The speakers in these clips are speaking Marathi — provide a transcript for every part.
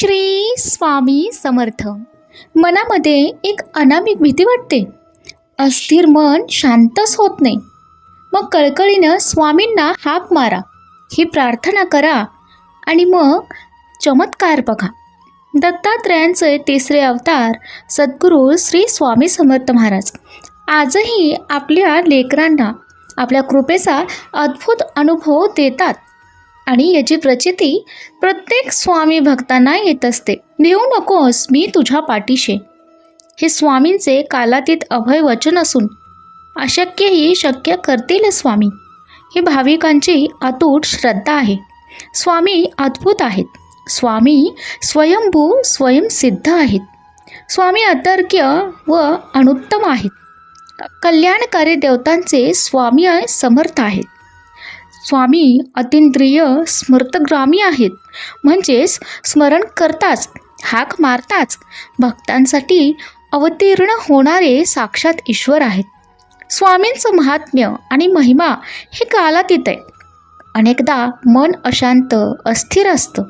श्री स्वामी समर्थ. मनामध्ये एक अनामिक भीती वाटते. अस्थिर मन शांतच होत नाही. मग कळकळीनं स्वामींना हाक मारा. ही प्रार्थना करा आणि मग चमत्कार बघा. दत्तात्रयांचे तिसरे अवतार सद्गुरू श्री स्वामी समर्थ महाराज. आजही आपल्या लेकरांना आपल्या कृपेचा अद्भुत अनुभव देतात. आणि याची प्रचिती प्रत्येक स्वामी भक्तांना येत असते. देऊ नकोस मी तुझ्या पाठीशे. हे स्वामींचे कालातीत अभय वचन असून अशक्यही शक्य करतील स्वामी. ही भाविकांची अतूट श्रद्धा आहे. स्वामी अद्भुत आहेत. स्वामी स्वयंभू स्वयंसिद्ध आहेत. स्वामी अतर्क्य व अनुत्तम आहेत. कल्याणकारी देवतांचे स्वामी समर्थ आहेत. स्वामी अतिंद्रिय स्मृतग्रामी आहेत. म्हणजेच स्मरण करताच हाक मारताच भक्तांसाठी अवतीर्ण होणारे साक्षात ईश्वर आहेत. स्वामींचं महात्म्य आणि महिमा हे कालातीत आहे. अनेकदा मन अशांत अस्थिर असतं.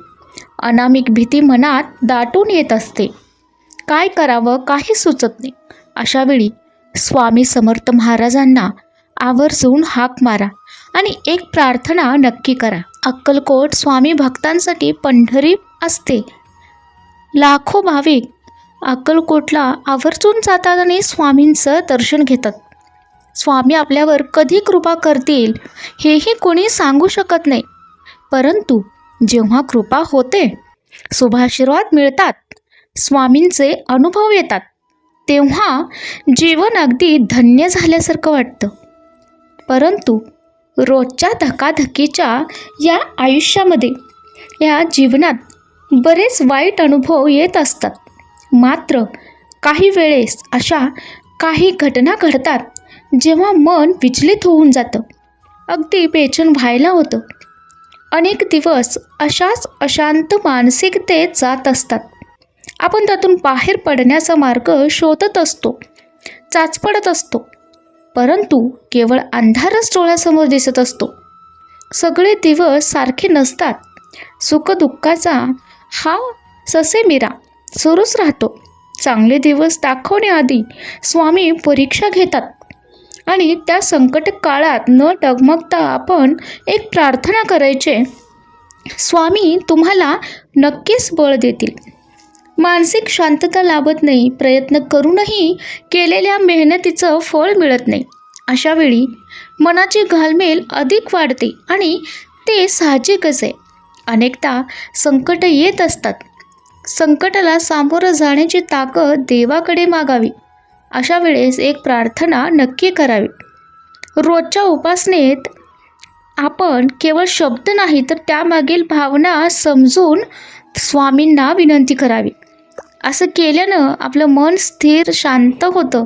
अनामिक भीती मनात दाटून येत असते. काय करावं काही सुचत नाही. अशावेळी स्वामी समर्थ महाराजांना आवर्जून हाक मारा. आणि एक प्रार्थना नक्की करा. अक्कलकोट स्वामी भक्तांसाठी पंढरी असते. लाखो भाविक अक्कलकोटला आवर्जून जातात आणि स्वामींचं दर्शन घेतात. स्वामी आपल्यावर कधी कृपा करतील हेही कोणी सांगू शकत नाही. परंतु जेव्हा कृपा होते शुभाशीर्वाद मिळतात स्वामींचे अनुभव येतात. तेव्हा जीवन अगदी धन्य झाल्यासारखं वाटतं. परंतु रोजच्या धकाधकीच्या या आयुष्यामध्ये या जीवनात बरेच वाईट अनुभव येत असतात. मात्र काही वेळेस अशा काही घटना घडतात जेव्हा मन विचलित होऊन जातं. अगदी बेचन व्हायला होतं. अनेक दिवस अशाच अशांत मानसिकतेत जात असतात. आपण त्यातून बाहेर पडण्याचा मार्ग शोधत असतो चाचपडत असतो. परंतु केवळ अंधारच डोळ्यासमोर दिसत असतो. सगळे दिवस सारखे नसतात. सुखदुःखाचा हा ससेमिरा सुरूच राहतो. चांगले दिवस दाखवण्याआधी स्वामी परीक्षा घेतात आणि त्या संकट काळात न डगमगता आपण एक प्रार्थना करायचे. स्वामी तुम्हाला नक्कीच बळ देतील. मानसिक शांतता लाभत नाही प्रयत्न करूनही केलेल्या मेहनतीचं फळ मिळत नाही. अशावेळी मनाची घालमेल अधिक वाढते आणि ते साहजिकच आहे. अनेकदा संकट येत असतात. संकटाला सामोरं जाण्याची ताकद देवाकडे मागावी. अशा वेळेस एक प्रार्थना नक्की करावी. रोजच्या उपासनेत आपण केवळ शब्द नाही तर त्यामागील भावना समजून स्वामींना विनंती करावी. असं केल्यानं आपलं मन स्थिर शांत होतं.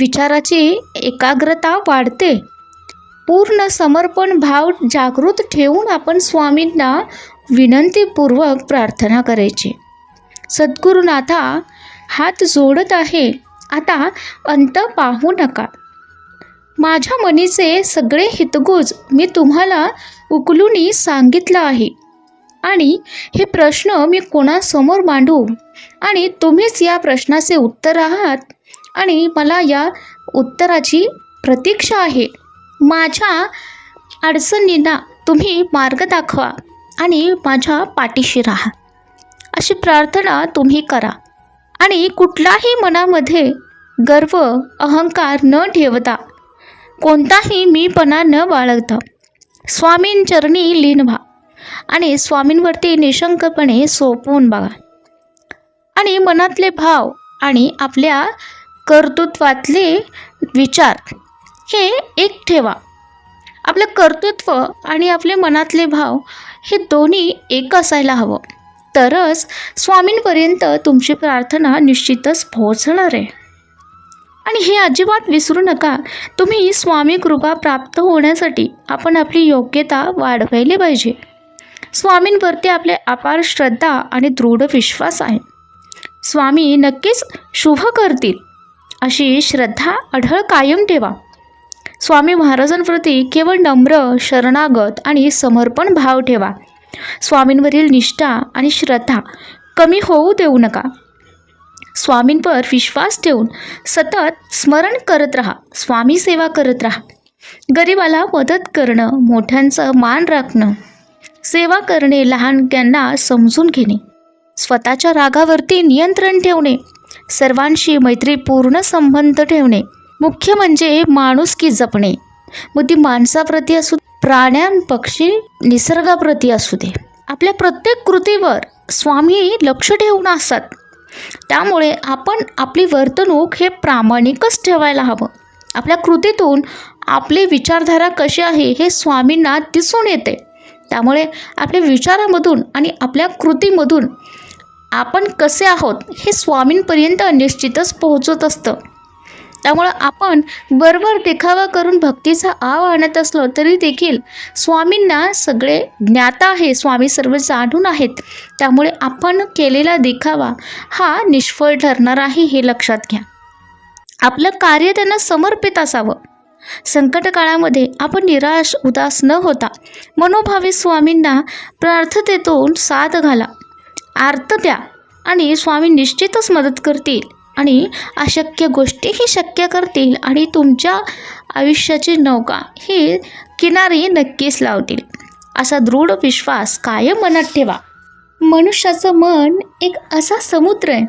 विचाराची एकाग्रता वाढते. पूर्ण समर्पण भाव जागृत ठेवून आपण स्वामींना विनंतीपूर्वक प्रार्थना करायची. सद्गुरुनाथा हात जोडत आहे. आता अंत पाहू नका. माझ्या मनीचे सगळे हितगुज मी तुम्हाला उकलूनी सांगितलं आहे. आणि हे प्रश्न मी कोणासमोर मांडू? आणि तुम्हीच या प्रश्नाचे उत्तर आहात? आणि मला या उत्तराची प्रतीक्षा आहे. माझ्या अडचणींना तुम्ही मार्ग दाखवा आणि माझ्या पाठीशी राहा. अशी प्रार्थना तुम्ही करा. आणि कुठलाही मनामध्ये गर्व अहंकार न ठेवता कोणताही मीपणा न बाळगता स्वामींचरणी लीन व्हा. आणि स्वामींवरती निशंकपणे सोपवून बघा. आणि मनातले भाव आणि आपल्या कर्तृत्वातले विचार हे एक ठेवा. आपलं कर्तृत्व आणि आपले मनातले भाव हे दोन्ही एक असायला हवं. तरच स्वामींपर्यंत तुमची प्रार्थना निश्चितच पोहोचणार. आहे आणि हे अजिबात विसरू नका. तुम्ही स्वामी कृपा प्राप्त होण्यासाठी आपण आपली योग्यता वाढवायला पाहिजे. स्वामींवरती आपले अपार श्रद्धा आणि दृढ विश्वास आहे. स्वामी नक्कीच शुभ करतील अशी श्रद्धा अढळ कायम ठेवा. स्वामी महाराजांप्रती केवळ नम्र शरणागत आणि समर्पण भाव ठेवा. स्वामींवरील निष्ठा आणि श्रद्धा कमी होऊ देऊ नका. स्वामींवर विश्वास ठेवून सतत स्मरण करत राहा स्वामी सेवा करत राहा. गरिबाला मदत करणं मोठ्यांचं मान राखणं. सेवा करणे लहानग्यांना समजून घेणे स्वतःच्या रागावरती नियंत्रण ठेवणे सर्वांशी मैत्रीपूर्ण संबंध ठेवणे मुख्य म्हणजे माणुसकी जपणे. मग ती माणसाप्रती असू प्राण्यां पक्षी निसर्गाप्रती असू दे. आपल्या प्रत्येक कृतीवर स्वामी लक्ष ठेवून असतात. त्यामुळे आपण आपली वर्तणूक हे प्रामाणिकच ठेवायला हवं. आपल्या कृतीतून आपली विचारधारा कशी आहे हे स्वामींना दिसून येते. त्यामुळे आपल्या विचारामधून आणि आपल्या कृतीमधून आपण कसे आहोत हे स्वामींपर्यंत निश्चितच पोहोचत असतं. त्यामुळं आपण बरोबर देखावा करून भक्तीचा आव आणत असलो तरी देखील स्वामींना सगळे ज्ञाता आहे स्वामी सर्व जाणून आहेत. त्यामुळे आपण केलेला देखावा हा निष्फळ ठरणार आहे हे लक्षात घ्या. आपलं कार्य त्यांना समर्पित असावं. संकट काळामध्ये आपण निराश उदास न होता मनोभावी स्वामींना प्रार्थतेतून साथ घाला. आर्त द्या आणि स्वामी निश्चितच मदत करतील आणि अशक्य गोष्टीही शक्य करतील आणि तुमच्या आयुष्याची नौका ही किनारी नक्कीच लावतील. असा दृढ विश्वास कायम मनात ठेवा. मनुष्याचं मन एक असा समुद्र आहे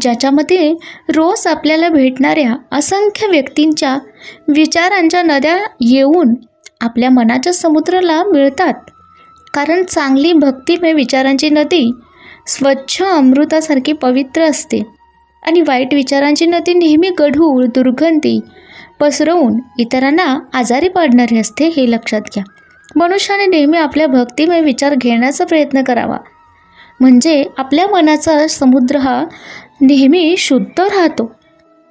ज्याच्यामध्ये रोज आपल्याला भेटणाऱ्या असंख्य व्यक्तींच्या विचारांच्या नद्या येऊन आपल्या मनाच्या समुद्राला मिळतात. कारण चांगली भक्तिमय विचारांची नदी स्वच्छ अमृतासारखी पवित्र असते. आणि वाईट विचारांची नदी नेहमी गढूळ दुर्गंधी पसरवून इतरांना आजारी पाडणारी असते हे लक्षात घ्या. मनुष्याने नेहमी आपल्या भक्तिमय विचार घेण्याचा प्रयत्न करावा. म्हणजे आपल्या मनाचा समुद्र हा नेहमी शुद्ध राहतो.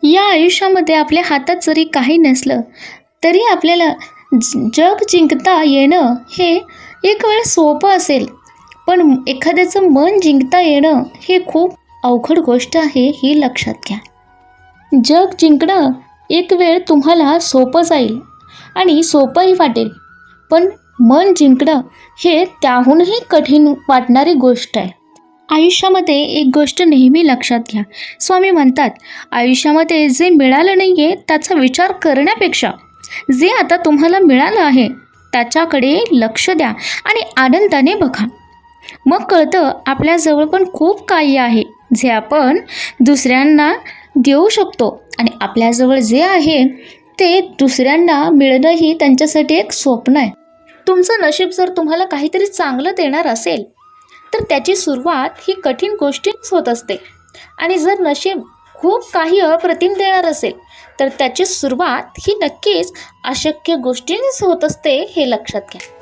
या आयुष्यामध्ये आपल्या हातात जरी काही नसलं तरी आपल्याला ज- जग जिंकता येणं हे एक वेळ सोपं असेल. पण एखाद्याचं मन जिंकता येणं हे खूप अवघड गोष्ट आहे ही लक्षात घ्या. जग जिंकणं एक वेळ तुम्हाला सोपं जाईल आणि सोपंही वाटेल. पण मन जिंकणं हे त्याहूनही कठीण वाटणारी गोष्ट आहे. आयुष्यामध्ये एक गोष्ट नेहमी लक्षात घ्या. स्वामी म्हणतात आयुष्यामध्ये जे मिळालं नाही आहे त्याचा विचार करण्यापेक्षा जे आता तुम्हाला मिळालं आहे त्याच्याकडे लक्ष द्या आणि आनंदाने बघा. मग कळतं आपल्याजवळ पण खूप काही आहे जे आपण दुसऱ्यांना देऊ शकतो आणि आपल्याजवळ जे आहे ते दुसऱ्यांना मिळणंही त्यांच्यासाठी एक स्वप्न आहे. तुमचं नशीब जर तुम्हाला काहीतरी चांगलं देणार असेल तर त्याची सुरुवात ही कठीण गोष्टीच होत असते. आणि जर नशीब खूप काही अप्रतिम देणार असेल तर त्याची सुरुवात ही नक्कीच अशक्य गोष्टींनीच होत असते हे लक्षात घ्या.